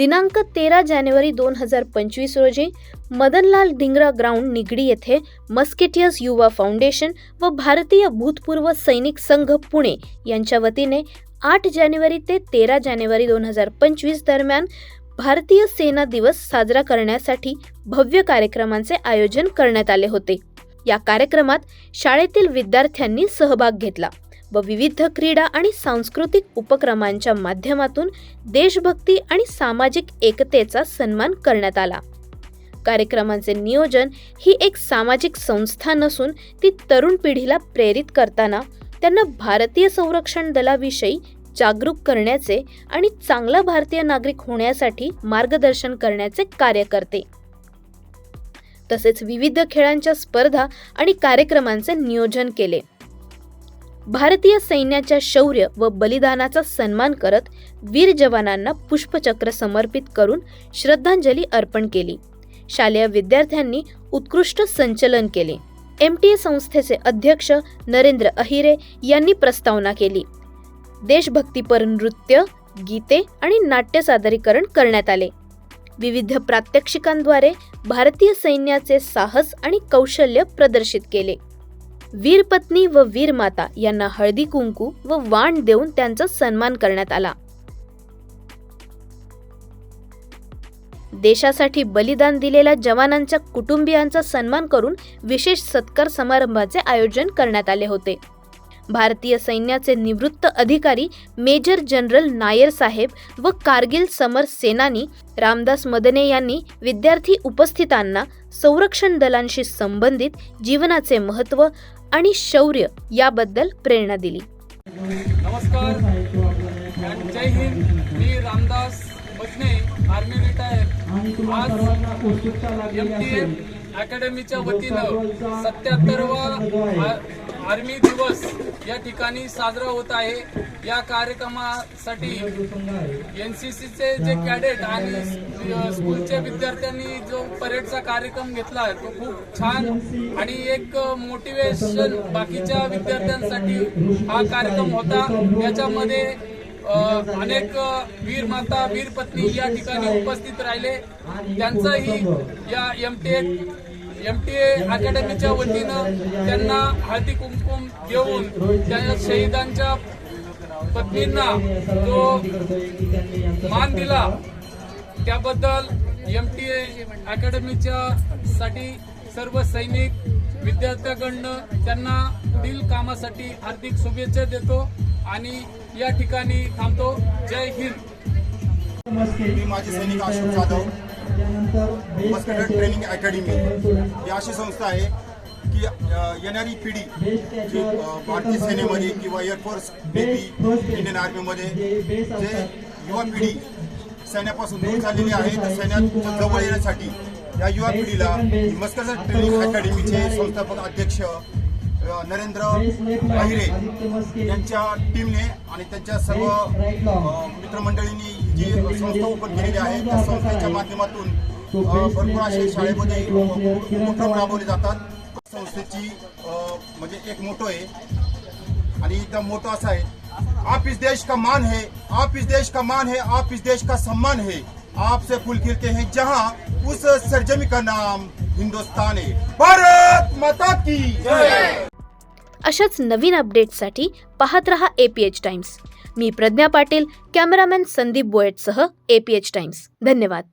दिनांक तेरा जानेवारी दोन हजार पंचवीस रोजी मदनलाल धिंगरा ग्राउंड निगडी येथे मस्केटियर्स युवा फाउंडेशन व भारतीय भूतपूर्व सैनिक संघ पुणे यांच्या वतीने आठ जानेवारी ते तेरा जानेवारी दोन हजार पंचवीस दरम्यान भारतीय सेना दिवस साजरा करण्यासाठी भव्य कार्यक्रमांचे आयोजन करण्यात आले होते. या कार्यक्रमात शाळेतील विद्यार्थ्यांनी सहभाग घेतला. व विविध क्रीडा आणि सांस्कृतिक उपक्रमांच्या माध्यमातून देशभक्ती आणि सामाजिक एकतेचा सन्मान करण्यात आला. कार्यक्रमांचे नियोजन ही एक सामाजिक संस्था नसून ती तरुण पिढीला प्रेरित करताना त्यांना भारतीय संरक्षण दलाविषयी जागरूक करण्याचे आणि चांगला भारतीय नागरिक होण्यासाठी मार्गदर्शन करण्याचे कार्य करते. तसेच विविध खेळांच्या स्पर्धा आणि कार्यक्रमांचे नियोजन केले. भारतीय सैन्याच्या शौर्य व बलिदानाचा सन्मान करत वीर जवानांना पुष्पचक्र समर्पित करून श्रद्धांजली अर्पण केली. शालेय विद्यार्थ्यांनी उत्कृष्ट संचलन केले. एम टी ए संस्थेचे अध्यक्ष नरेंद्र अहिरे यांनी प्रस्तावना केली. देशभक्तीपर नृत्य गीते आणि नाट्य सादरीकरण करण्यात आले. विविध प्रात्यक्षिकांद्वारे भारतीय सैन्याचे साहस आणि कौशल्य प्रदर्शित केले. वीरपत्नी व वीरमाता यांना हळदी कुंकू व वाण देऊन त्यांचा सन्मान करण्यात आला. देशासाठी बलिदान दिलेल्या जवानांच्या कुटुंबियांचा सन्मान करून विशेष सत्कार समारंभाचे आयोजन करण्यात आले होते. भारतीय सैन्याचे निवृत्त अधिकारी मेजर जनरल नायर साहेब व कारगिल समर सेनानी रामदास मदने यांनी विद्यार्थी उपस्थितांना संरक्षण दलांशी संबंधित जीवनाचे महत्त्व आणि शौर्य याबद्दल प्रेरणा दिली. नमस्कार. जय हिंद. मी रामदास बजने आर्मी रिटायर आज एम टी एम अकॅडमीच्या वतीनं सत्याहत्तरवा आर्मी दिवस या ठिकाणी साजरा होत आहे. या कार्यक्रमासाठी एन सी सीचे जे कॅडेट आणि स्कूलच्या विद्यार्थ्यांनी जो परेडचा कार्यक्रम घेतला आहे तो खूप छान आणि एक मोटिवेशन बाकीच्या विद्यार्थ्यांसाठी हा कार्यक्रम होता. याच्यामध्ये अनेक वीर माता वीर पत्नी या ठिकाणी उपस्थित राहिले. त्यांचाही या M T M T A अकॅडमीच्या वतीनं त्यांना हळदी कुंकुम देऊन त्या शहीदांच्या पत्नींना जो मान दिला त्याबद्दल एम टी ए अकॅडमीच्या साठी सर्व सैनिक विद्यार्थ्याकडनं त्यांना पुढील कामासाठी हार्दिक शुभेच्छा देतो आणि या ठिकाणी थांबतो. जय हिंद. मी माझे सैनिक अशोक जाधव. मस्कटर ट्रेनिंग अकॅडमी ही अशी संस्था आहे की येणारी पिढी जी भारतीय सेनेमध्ये किंवा एअरफोर्स नेव्ही इंडियन आर्मीमध्ये जे युवा पिढी सैन्यापासून दूर झालेली आहे त्या सैन्यात जवळ येण्यासाठी या युवा पिढीला मस्कटर ट्रेनिंग अकॅडमीचे संस्थापक अध्यक्ष नरेंद्र अहिरे यांच्या टीमने आणि त्यांच्या सर्व मित्रमंडळींनी जी संस्था ओपन केलेली आहे त्या संस्थेच्या माध्यमातून भरपूर असे शाळेमध्ये उपक्रम राबवले जातात. संस्थेची म्हणजे एक मोठं आहे. आणि एकदम मोठं असं आहे. आप इस देश का मान है आप इस देश का मान है आप इस देश का सम्मान है. आपसे फूल खिलते हैं जहां उस सरजमी का नाम हिंदुस्तान है. भारत माता की जय! अशाच नवीन अपडेट्ससाठी पाहत रहा ए पी एच टाइम्स मी प्रज्ञा पाटील कॅमेरामॅन संदीप बोयटसह ए पी एच टाइम्स धन्यवाद.